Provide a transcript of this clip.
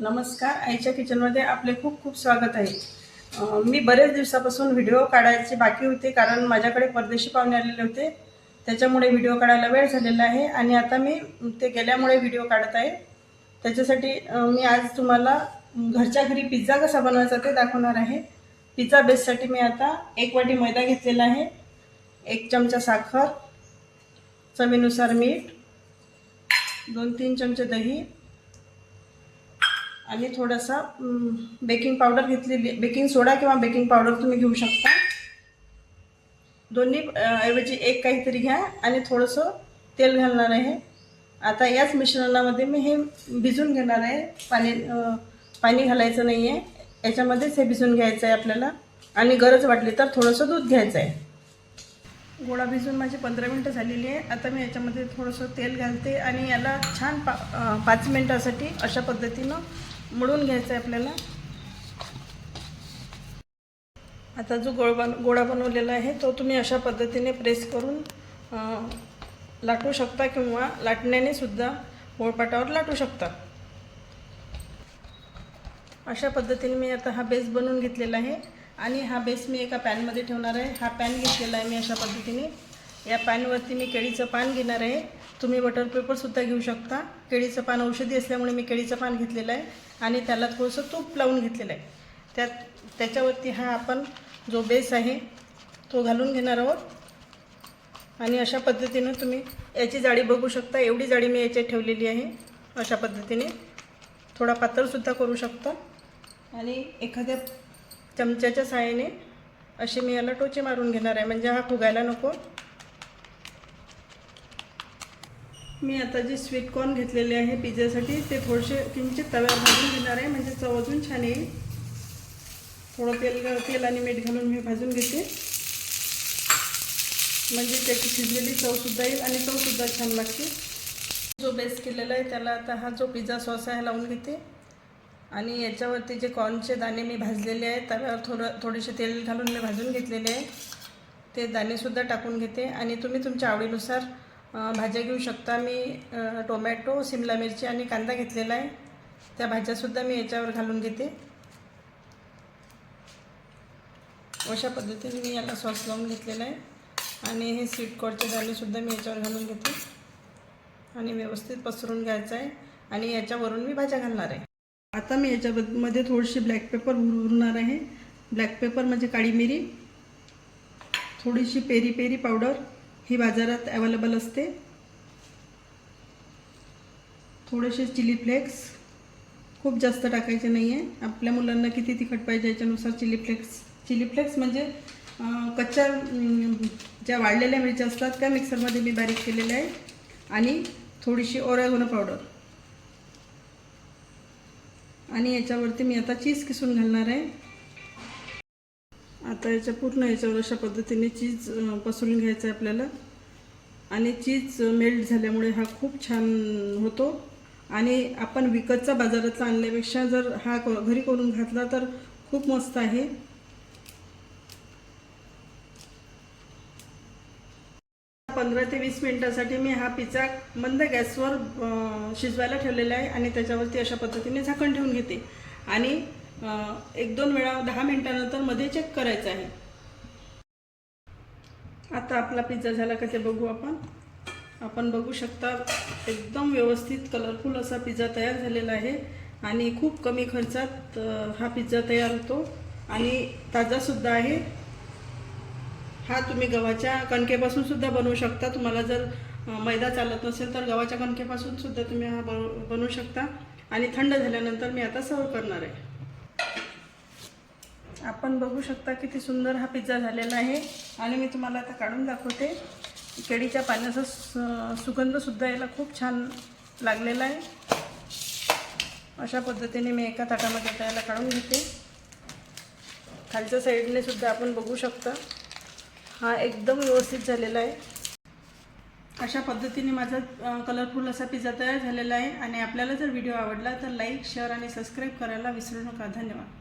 नमस्कार. आईच्या किचनमध्ये आपले खूप खूप स्वागत आहे. मी बरेच दिवसापासून व्हिडिओ काढायचे बाकी होते कारण माझ्याकडे परदेशी पाहुणे आलेले होते. त्याच्यामुळे व्हिडिओ काढायला वेळ झालेला आहे आणि आता मी ते गेल्यामुळे व्हिडिओ काढत आहे. त्याच्यासाठी मी आज तुम्हाला घरच्या घरी पिझ्झा कसा बनवायचा ते दाखवणार आहे. पिझ्झा बेससाठी मी आता एक वाटी मैदा घेतलेला आहे एक चमचा साखर चवीनुसार मीठ दोन तीन चमचे दही आणि थोडासा बेकिंग पावडर घेतलेली बेकिंग सोडा किंवा बेकिंग पावडर तुम्ही घेऊ शकता. दोन्ही ऐवजी एक काहीतरी घ्या आणि थोडंसं तेल घालणार आहे. आता याच मिश्रणामध्ये मी हे भिजून घेणार आहे. पाणी पाणी घालायचं नाही आहे याच्यामध्येच हे भिजून घ्यायचं आहे आपल्याला. आणि गरज वाटली तर थोडंसं दूध घ्यायचं आहे. गोळा भिजून माझी पंधरा मिनटं झालेली आहे. आता मी याच्यामध्ये थोडंसं तेल घालते आणि याला छान पा पाच मिनटासाठी अशा पद्धतीनं मळून घ्यायचं आहे आपल्याला. आता जो गोळ बन गोळा बनवलेला आहे तो तुम्ही अशा पद्धतीने प्रेस करून लाटू शकता किंवा लाटण्याने सुद्धा गोळपाटावर लाटू शकता. अशा पद्धतीने मी आता हा बेस बनवून घेतलेला आहे आणि हा बेस मी एका पॅनमध्ये ठेवणार आहे. हा पॅन घेतलेला आहे मी अशा पद्धतीने. या पॅनवरती मी केळीचं पान घेणार आहे. तुम्ही बटर पेपरसुद्धा घेऊ शकता. केळीचं पान औषधी असल्यामुळे मी केळीचं पान घेतलेलं आहे आणि त्याला थोडंसं तूप लावून घेतलेलं आहे. त्यात त्याच्यावरती हा आपण जो बेस आहे तो घालून घेणार आहोत. आणि अशा पद्धतीनं तुम्ही याची जाडी बघू शकता. एवढी जाडी मी याच्यात ठेवलेली आहे. अशा पद्धतीने थोडा पातळसुद्धा करू शकता. आणि एखाद्या चमच्याच्या सहाय्याने असे मी याला टोचे मारून घेणार आहे. म्हणजे हा फुगायला नको. मी आता जे स्वीट कॉर्न घेतलेले आहे पिझ्झासाठी ते थोडेसे किंचित तव्यावर भाजून घेणार आहे. म्हणजे चव अजून छान येईल. थोडं तेल तेल आणि मीठ घालून मी भाजून घेते. म्हणजे त्याची शिजलेली चवसुद्धा येईल आणि चवसुद्धा छान लागते. जो बेस केलेला आहे त्याला आता हा जो पिझ्झा सॉस आहे लावून घेते. आणि याच्यावरती जे कॉर्नचे दाणे मी भाजलेले आहेत तव्यावर थोडं थोडेसे तेल घालून मी भाजून घेतलेले आहे. ते दाणेसुद्धा टाकून घेते. आणि तुम्ही तुमच्या आवडीनुसार भाज्या घेऊ शकता मी. टोमॅटो सिमला मिरची आणि कांदा घेतलेला आहे. त्या भाज्यासुद्धा मी याच्यावर घालून घेते. अशा पद्धतीने मी याला सॉस लावून घेतलेला आहे. आणि हे स्वीट कॉर्डचे दाणेसुद्धा मी याच्यावर घालून घेते. आणि व्यवस्थित पसरून घ्यायचं आहे. आणि याच्यावरून मी भाज्या घालणार आहे. आता मी याच्यामध्ये थोडीशी ब्लॅक पेपर उरणार आहे. ब्लॅक पेपर म्हणजे काळी मिरी थोडीशी पेरी पेरी पावडर ही बाजारात अवेलेबल असते. थोडेसे चिली फ्लेक्स खूप जास्त टाकायचे नाही आहे आपल्या मुलांना किती तिखट पाहिजे याच्यानुसार चिली फ्लेक्स चिली फ्लेक्स म्हणजे कच्च्या ज्या वाढलेल्या मिरच्या असतात त्या मिक्सरमध्ये मी बारीक केलेल्या आहे आणि थोडीशी ओरॅगोनो पावडर आणि याच्यावरती मी आता चीज किसून घालणार आहे. आता याच्या पूर्ण याच्यावर अशा पद्धतीने चीज पसरून घ्यायचं आहे आपल्याला. आणि चीज मेल्ट झाल्यामुळे हा खूप छान होतो. आणि आपण विकतचा बाजारातला आणल्यापेक्षा जर हा क- घरी करून घातला तर खूप मस्त आहे. पंधरा ते वीस मिनटासाठी मी हा पिझ्झा मंद गॅसवर शिजवायला ठेवलेला आहे आणि त्याच्यावरती अशा पद्धतीने झाकण ठेवून घेते. आणि एक दोन वेळा दहा मिनिटानंतरमध्ये चेक करायचं आहे. आता आपला पिझ्झा झाला का ते बघू आपण. आपण बघू शकता एकदम व्यवस्थित कलरफुल असा पिझ्झा तयार झालेला आहे. आणि खूप कमी खर्चात हा पिझ्झा तयार होतो. आणि ताजासुद्धा आहे. हा तुम्ही गव्हाच्या कणकेपासून सुद्धा बनवू शकता. तुम्हाला जर मैदा चालत नसेल तर गव्हाच्या कणकेपासून सुद्धा तुम्ही हा बनवू शकता. आणि थंड झाल्यानंतर मी आता सर्व करणार आहे. आपण बघू शकता किती सुंदर हा पिझ्झा झालेला आहे. आणि मी तुम्हाला आता काढून दाखवते. केळीच्या पाण्याचा सुगंधसुद्धा याला खूप छान लागलेला आहे. अशा पद्धतीने मी एका ताटामध्ये आता याला काढून घेते. खालच्या साईडने सुद्धा आपण बघू शकता. हा एकदम व्यवस्थित झालेला आहे. अशा पद्धतीने माझा कलरफुल असा पिझ्झा तयार झालेला आहे. आणि आपल्याला जर व्हिडिओ आवडला तर लाईक शेअर आणि सबस्क्राईब करायला विसरू नका. धन्यवाद.